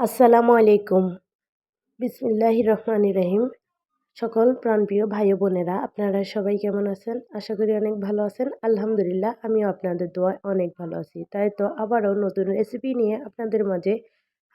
আসসালামু আলাইকুম। বিসমিল্লাহ রহমান রহিম। সকল প্রাণপ্রিয় ভাই বোনেরা, আপনারা সবাই কেমন আছেন? আশা করি অনেক ভালো আছেন। আলহামদুলিল্লাহ, আমিও আপনাদের দোয়ায় অনেক ভালো আছি। তাই তো আবারও নতুন রেসিপি নিয়ে আপনাদের মাঝে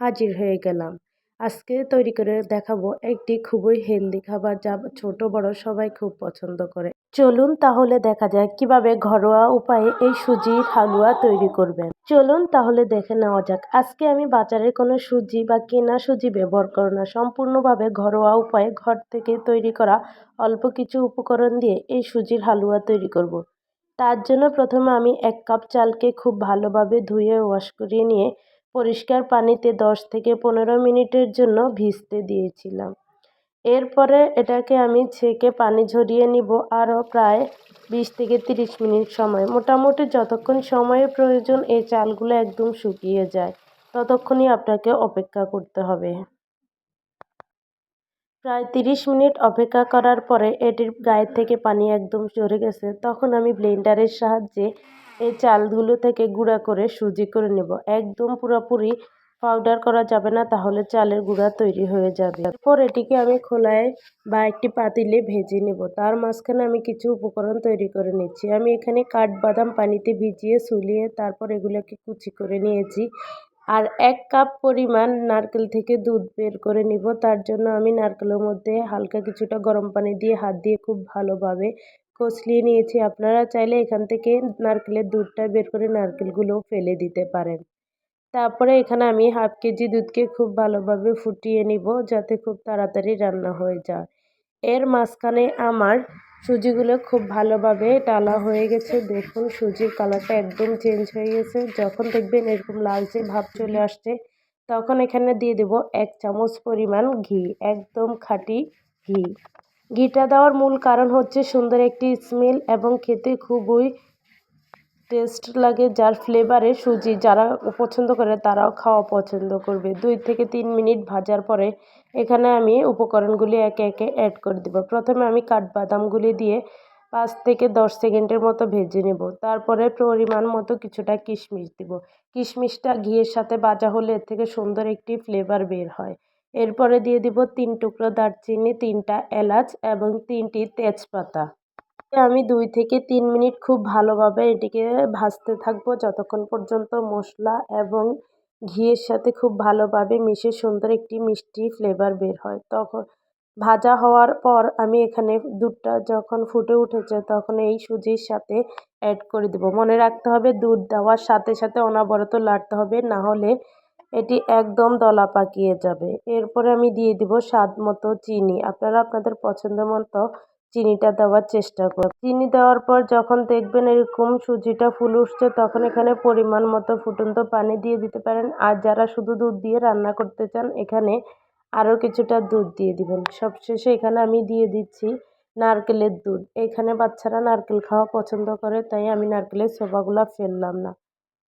হাজির হয়ে গেলাম। আজকে তৈরি করে দেখাবো একটি খুবই হেলদি খাবার যা ছোট, বড় সবাই খুব পছন্দ করে। চলুন তাহলে দেখা যায় কীভাবে ঘরোয়া উপায়ে এই সুজির হালুয়া তৈরি করবেন। চলুন তাহলে দেখে নেওয়া যাক। আজকে আমি বাজারের কোনো সুজি বা কেনা সুজি ব্যবহার করো না। সম্পূর্ণভাবে ঘরোয়া উপায়ে ঘর থেকে তৈরি করা অল্প কিছু উপকরণ দিয়ে এই সুজির হালুয়া তৈরি করব। তার জন্য প্রথমে আমি এক কাপ চালকে খুব ভালোভাবে ধুয়ে ওয়াশ করিয়ে নিয়ে পরিষ্কার পানিতে দশ থেকে পনেরো মিনিটের জন্য ভিজতে দিয়েছিলাম। এরপরে এটাকে আমি ছেঁকে পানি ঝরিয়ে নিব আরও প্রায় বিশ থেকে তিরিশ মিনিট সময়। মোটামুটি যতক্ষণ সময়ের প্রয়োজন এই চালগুলো একদম শুকিয়ে যায়, ততক্ষণই আপনাকে অপেক্ষা করতে হবে। প্রায় তিরিশ মিনিট অপেক্ষা করার পরে এটির গায়ের থেকে পানি একদম সরে গেছে, তখন আমি ব্লেন্ডারের সাহায্যে এই চালগুলো থেকে গুঁড়া করে সুজি করে নেব। একদম পুরোপুরি পাউডার করা যাবে না, তাহলে চালের গুঁড়া তৈরি হয়ে যাবে। এরপর এটিকে আমি খোলায় বা একটি পাতিলে ভেজে নেব। তার মাঝখানে আমি কিছু উপকরণ তৈরি করে নিচ্ছি। আমি এখানে কাঠবাদাম পানিতে ভিজিয়ে সুলিয়ে তারপর এগুলোকে কুচি করে নিয়েছি। আর এক কাপ পরিমাণ নারকেল থেকে দুধ বের করে নিব। তার জন্য আমি নারকেলের মধ্যে হালকা কিছুটা গরম পানি দিয়ে হাত দিয়ে খুব ভালোভাবে কষলিয়ে নিয়েছি। আপনারা চাইলে এখান থেকে নারকেলের দুধটা বের করে নারকেলগুলোও ফেলে দিতে পারেন। তারপরে এখানে আমি হাফ কেজি দুধকে খুব ভালোভাবে ফুটিয়ে নিব যাতে খুব তাড়াতাড়ি রান্না হয়ে যায়। এর মাঝখানে আমার সুজিগুলো খুব ভালোভাবে ডালা হয়ে গেছে। দেখুন, সুজির কালারটা একদম চেঞ্জ হয়ে গেছে। যখন দেখবেন এরকম লালচে ভাব চলে আসছে, তখন এখানে দিয়ে দেব এক চামচ পরিমাণ ঘি, একদম খাঁটি ঘি। ঘিটা দেওয়ার মূল কারণ হচ্ছে সুন্দর একটি স্মেল এবং খেতে খুবই টেস্ট লাগে যার ফ্লেভারে সুজি যারা পছন্দ করে তারাও খাওয়া পছন্দ করবে। দুই থেকে তিন মিনিট ভাজার পরে এখানে আমি উপকরণগুলি একে একে অ্যাড করে দেবো। প্রথমে আমি কাঠবাদামগুলি দিয়ে পাঁচ থেকে দশ সেকেন্ডের মতো ভেজে নেব। তারপরে পরিমাণ মতো কিছুটা কিশমিশ দেব। কিশমিশটা ঘিয়ের সাথে ভাজা হলে এর থেকে সুন্দর একটি ফ্লেভার বের হয়। এরপরে দিয়ে দিব তিন টুকরো দারচিনি, তিনটা এলাচ এবং তিনটি তেজপাতা। আমি দুই থেকে তিন মিনিট খুব ভালোভাবে এটিকে ভাজতে থাকব। যতক্ষণ পর্যন্ত মশলা এবং ঘিয়ের সাথে খুব ভালোভাবে মিশে সুন্দর একটি মিষ্টি ফ্লেভার বের হয়। তখন ভাজা হওয়ার পর আমি এখানে দুধটা যখন ফুটে উঠেছে তখন এই সুজির সাথে অ্যাড করে দেবো। মনে রাখতে হবে দুধ দেওয়ার সাথে সাথে অনাবরত লাড়তে হবে, না হলে এটি একদম দলা পাকিয়ে যাবে। এরপরে আমি দিয়ে দিব স্বাদ মতো চিনি। আপনারা আপনাদের পছন্দ মতো চিনিটা দেওয়ার চেষ্টা করব চিনি দেওয়ার পর যখন দেখবেন এরকম সুজিটা ফুল উঠছে, তখন এখানে পরিমাণ মতো ফুটন্ত পানি দিয়ে দিতে পারেন। আর যারা শুধু দুধ দিয়ে রান্না করতে চান, এখানে আরও কিছুটা দুধ দিয়ে দিবেন। সবশেষে এখানে আমি দিয়ে দিচ্ছি নারকেলের দুধ। এখানে বাচ্চারা নারকেল খাওয়া পছন্দ করে, তাই আমি নারকেলের ছোবাগুলো ফেললাম না।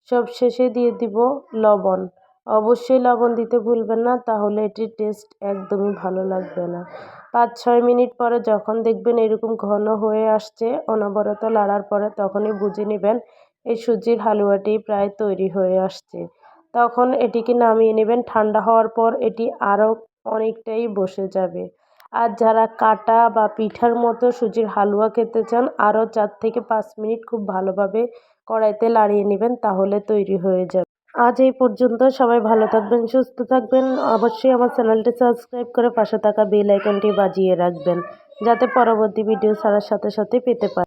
সবশেষে দিয়ে দিব লবণ। অবশ্যই লবণ দিতে ভুলবেন না, তাহলে এটির টেস্ট একদমই ভালো লাগবে না। পাঁচ ছয় মিনিট পরে যখন দেখবেন এরকম ঘন হয়ে আসছে, অনবরত লাড়ার পরে তখনই বুঝে নেবেন এই সুজির হালুয়াটি প্রায় তৈরি হয়ে আসছে। তখন এটিকে নামিয়ে নেবেন। ঠান্ডা হওয়ার পর এটি আরও অনেকটাই বসে যাবে। আর যারা কাটা বা পিঠার মতো সুজির হালুয়া খেতে চান, আরও চার থেকে পাঁচ মিনিট খুব ভালোভাবে কড়াইতে লাড়িয়ে নেবেন, তাহলে তৈরি হয়ে যাবে। আজ এই পর্যন্ত সবাই ভালো থাকবেন, সুস্থ থাকবেন। অবশ্যই আমার চ্যানেলটি সাবস্ক্রাইব করে পাশে থাকা বেল আইকনটি বাজিয়ে রাখবেন, যাতে পরবর্তী ভিডিও ছাড়ার সাথে সাথে পেতে পারেন।